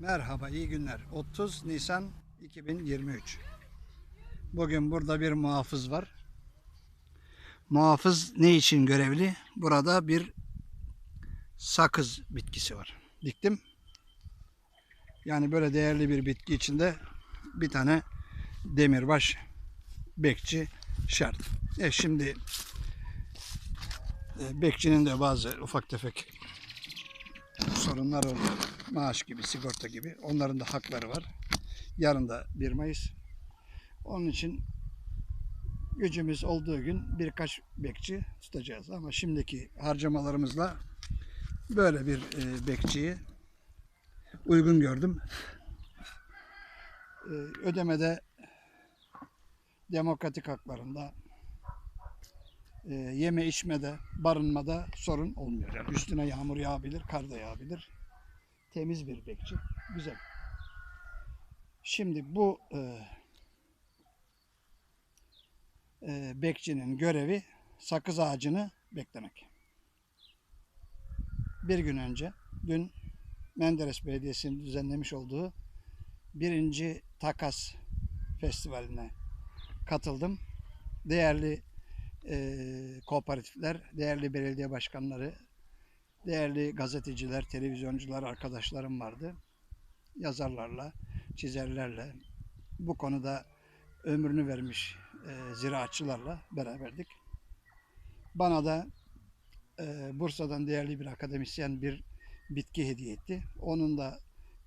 Merhaba, iyi günler. 30 Nisan 2023. Bugün burada bir muhafız var. Muhafız ne için görevli? Burada bir sakız bitkisi var. Diktim. Yani böyle değerli bir bitki içinde bir tane demirbaş bekçi şart. E şimdi e, bekçinin de bazı ufak tefek sorunlar oluyor. Maaş gibi, sigorta gibi. Onların da hakları var. Yarın da 1 Mayıs. Onun için gücümüz olduğu gün birkaç bekçi tutacağız. Ama şimdiki harcamalarımızla böyle bir e, bekçiyi uygun gördüm. E, ödemede demokratik haklarında e, yeme içmede, barınmada sorun olmuyor. Üstüne yağmur yağabilir, kar da yağabilir. Temiz bir bekçi. Güzel. Şimdi bu e, e, bekçinin görevi sakız ağacını beklemek. Bir gün önce, dün Menderes Belediyesi'nin düzenlemiş olduğu birinci takas festivaline katıldım. Değerli e, kooperatifler, değerli belediye başkanları, değerli gazeteciler, televizyoncular arkadaşlarım vardı. Yazarlarla, çizerlerle, bu konuda ömrünü vermiş e, ziraatçılarla beraberdik. Bana da e, Bursa'dan değerli bir akademisyen bir bitki hediye etti. Onun da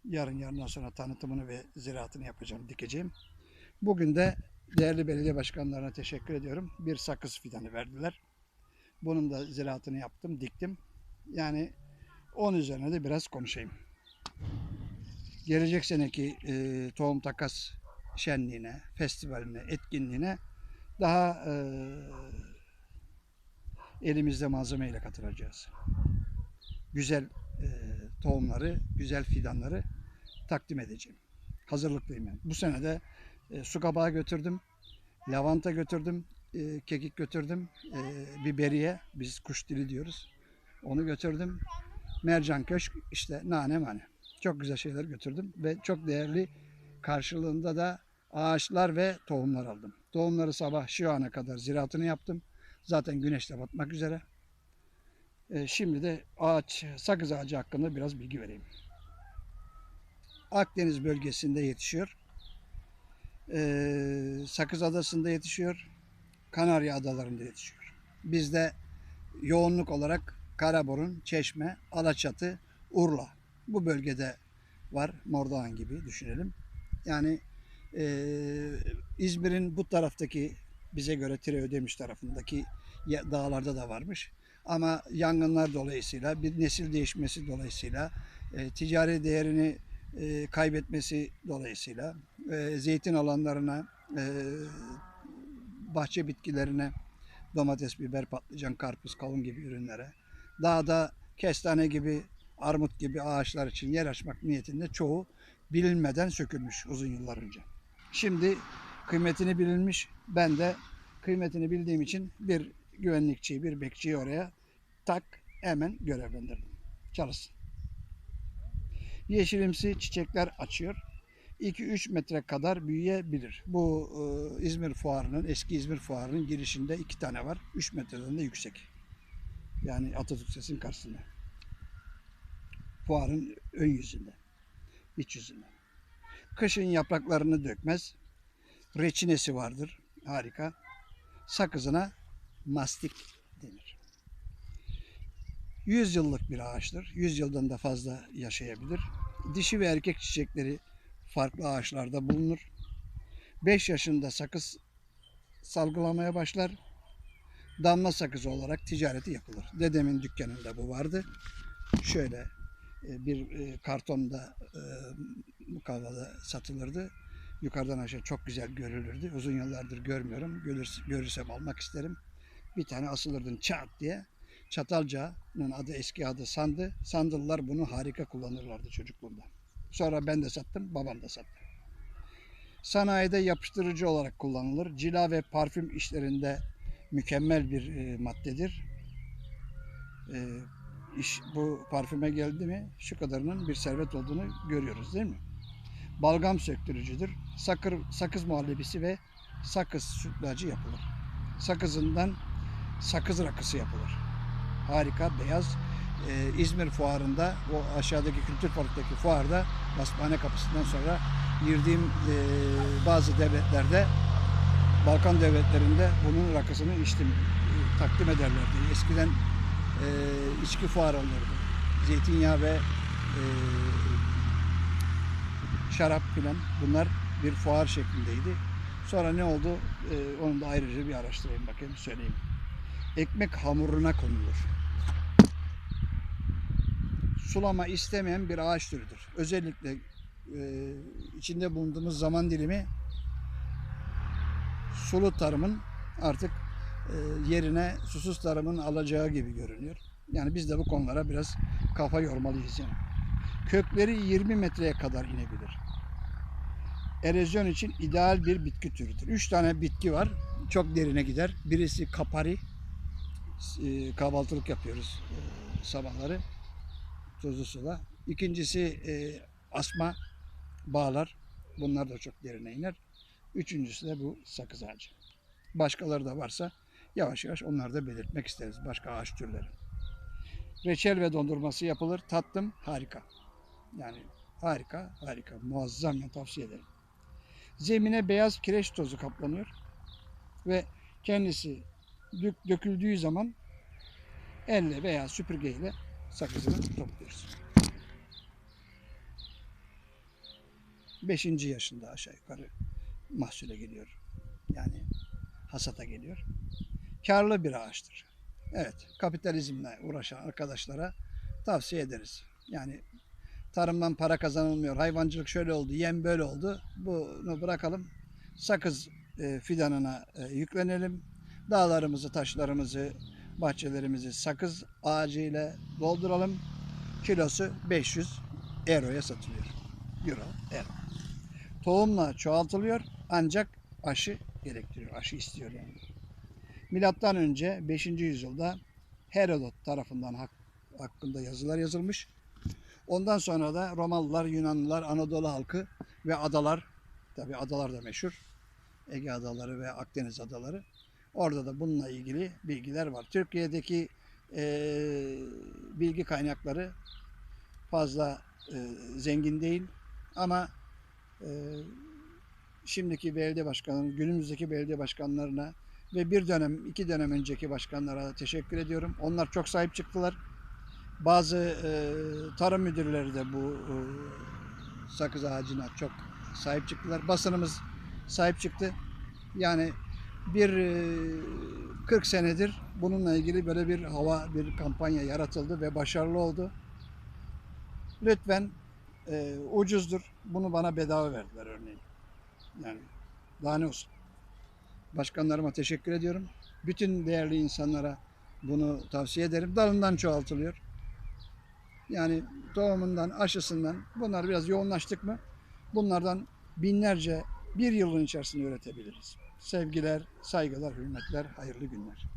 yarın yarından sonra tanıtımını ve ziraatını yapacağım, dikeceğim. Bugün de değerli belediye başkanlarına teşekkür ediyorum. Bir sakız fidanı verdiler. Bunun da ziraatını yaptım, diktim. Yani onun üzerine de biraz konuşayım. Gelecek seneki e, tohum takas şenliğine, festivaline, etkinliğine daha e, elimizde malzemeyle katılacağız. Güzel e, tohumları, güzel fidanları takdim edeceğim. Hazırlıklıyım yani. Bu sene de e, su kabağı götürdüm, lavanta götürdüm, e, kekik götürdüm, e, biberiye, biz kuş dili diyoruz. Onu götürdüm. Mercan köşk, işte nane mane. Çok güzel şeyler götürdüm ve çok değerli karşılığında da ağaçlar ve tohumlar aldım. Tohumları sabah şu ana kadar ziraatını yaptım. Zaten güneşte batmak üzere. E, şimdi de ağaç, sakız ağacı hakkında biraz bilgi vereyim. Akdeniz bölgesinde yetişiyor. Ee, Sakız Adası'nda yetişiyor. Kanarya Adaları'nda yetişiyor. Bizde yoğunluk olarak Karaburun, Çeşme, Alaçatı, Urla bu bölgede var. Mordoğan gibi düşünelim. Yani e, İzmir'in bu taraftaki bize göre Tire Ödemiş tarafındaki dağlarda da varmış. Ama yangınlar dolayısıyla bir nesil değişmesi dolayısıyla e, ticari değerini e, kaybetmesi dolayısıyla e, zeytin alanlarına, e, bahçe bitkilerine, domates, biber, patlıcan, karpuz, kavun gibi ürünlere, dağda kestane gibi, armut gibi ağaçlar için yer açmak niyetinde çoğu bilinmeden sökülmüş uzun yıllar önce. Şimdi kıymetini bilinmiş. Ben de kıymetini bildiğim için bir güvenlikçiyi, bir bekçiyi oraya tak hemen görevlendirdim. Çalışsın. Yeşilimsi çiçekler açıyor. 2-3 metre kadar büyüyebilir. Bu e, İzmir Fuarı'nın, eski İzmir Fuarı'nın girişinde iki tane var. 3 metreden de yüksek. Yani Atatürk Sesi'nin karşısında. Fuarın ön yüzünde. iç yüzünde. Kışın yapraklarını dökmez. Reçinesi vardır. Harika. Sakızına mastik denir. 100 yıllık bir ağaçtır. 100 yıldan da fazla yaşayabilir. Dişi ve erkek çiçekleri farklı ağaçlarda bulunur. 5 yaşında sakız salgılamaya başlar. Damla sakızı olarak ticareti yapılır. Dedemin dükkanında bu vardı. Şöyle e, bir e, kartonda e, mukavvada satılırdı. Yukarıdan aşağı çok güzel görülürdü. Uzun yıllardır görmüyorum. Görür, görürsem almak isterim. Bir tane asılırdın çat diye. Çatalca'nın adı eski adı Sandı. Sandılılar bunu harika kullanırlardı çocukluğumda. Sonra ben de sattım, babam da sattı. Sanayide yapıştırıcı olarak kullanılır. Cila ve parfüm işlerinde mükemmel bir e, maddedir. E, iş bu parfüme geldi mi şu kadarının bir servet olduğunu görüyoruz değil mi? Balgam söktürücüdür. Sakır, sakız muhallebisi ve sakız sütlacı yapılır. Sakızından sakız rakısı yapılır. Harika beyaz. Ee, İzmir fuarında o aşağıdaki kültür parktaki fuarda Basmane kapısından sonra girdiğim e, bazı devletlerde Balkan devletlerinde bunun rakısını içtim. E, takdim ederlerdi. Eskiden e, içki fuarı olurdu. Zeytinyağı ve e, şarap filan bunlar bir fuar şeklindeydi. Sonra ne oldu? E, onu da ayrıca bir araştırayım bakayım söyleyeyim. Ekmek hamuruna konulur. Sulama istemeyen bir ağaç türüdür. Özellikle e, içinde bulunduğumuz zaman dilimi sulu tarımın artık e, yerine susuz tarımın alacağı gibi görünüyor. Yani biz de bu konulara biraz kafa yormalıyız yani. Kökleri 20 metreye kadar inebilir. Erozyon için ideal bir bitki türüdür. Üç tane bitki var. Çok derine gider. Birisi kapari. E, kahvaltılık yapıyoruz e, sabahları. Tuzlu suda. İkincisi asma bağlar. Bunlar da çok derine iner. Üçüncüsü de bu sakız ağacı. Başkaları da varsa yavaş yavaş onları da belirtmek isteriz. Başka ağaç türleri. Reçel ve dondurması yapılır. Tattım harika. Yani harika, harika. Muazzam ya tavsiye ederim. Zemine beyaz kireç tozu kaplanıyor. Ve kendisi dök- döküldüğü zaman elle veya süpürgeyle sakızını topluyoruz. Beşinci yaşında aşağı yukarı mahsule geliyor. Yani hasata geliyor. Karlı bir ağaçtır. Evet, kapitalizmle uğraşan arkadaşlara tavsiye ederiz. Yani tarımdan para kazanılmıyor, hayvancılık şöyle oldu, yem böyle oldu. Bunu bırakalım. Sakız e, fidanına e, yüklenelim. Dağlarımızı, taşlarımızı, bahçelerimizi sakız ağacıyla dolduralım. Kilosu 500 euroya satılıyor. Euro, euro. Tohumla çoğaltılıyor ancak aşı gerektiriyor. Aşı istiyor yani. Milattan önce 5. yüzyılda Herodot tarafından hak- hakkında yazılar yazılmış. Ondan sonra da Romalılar, Yunanlılar, Anadolu halkı ve adalar, tabi adalar da meşhur. Ege adaları ve Akdeniz adaları. Orada da bununla ilgili bilgiler var. Türkiye'deki eee, bilgi kaynakları fazla eee, zengin değil ama şimdiki belediye başkanı, günümüzdeki belediye başkanlarına ve bir dönem, iki dönem önceki başkanlara teşekkür ediyorum. Onlar çok sahip çıktılar. Bazı eee, tarım müdürleri de bu eee, sakız ağacına çok sahip çıktılar. Basınımız sahip çıktı. Yani bir eee, 40 senedir bununla ilgili böyle bir hava, bir kampanya yaratıldı ve başarılı oldu. Lütfen eee, ucuzdur. Bunu bana bedava verdiler örneğin. Yani daha ne olsun. Başkanlarıma teşekkür ediyorum. Bütün değerli insanlara bunu tavsiye ederim. Dalından çoğaltılıyor. Yani tohumundan, aşısından bunlar biraz yoğunlaştık mı bunlardan binlerce bir yılın içerisinde üretebiliriz. Sevgiler, saygılar, hürmetler, hayırlı günler.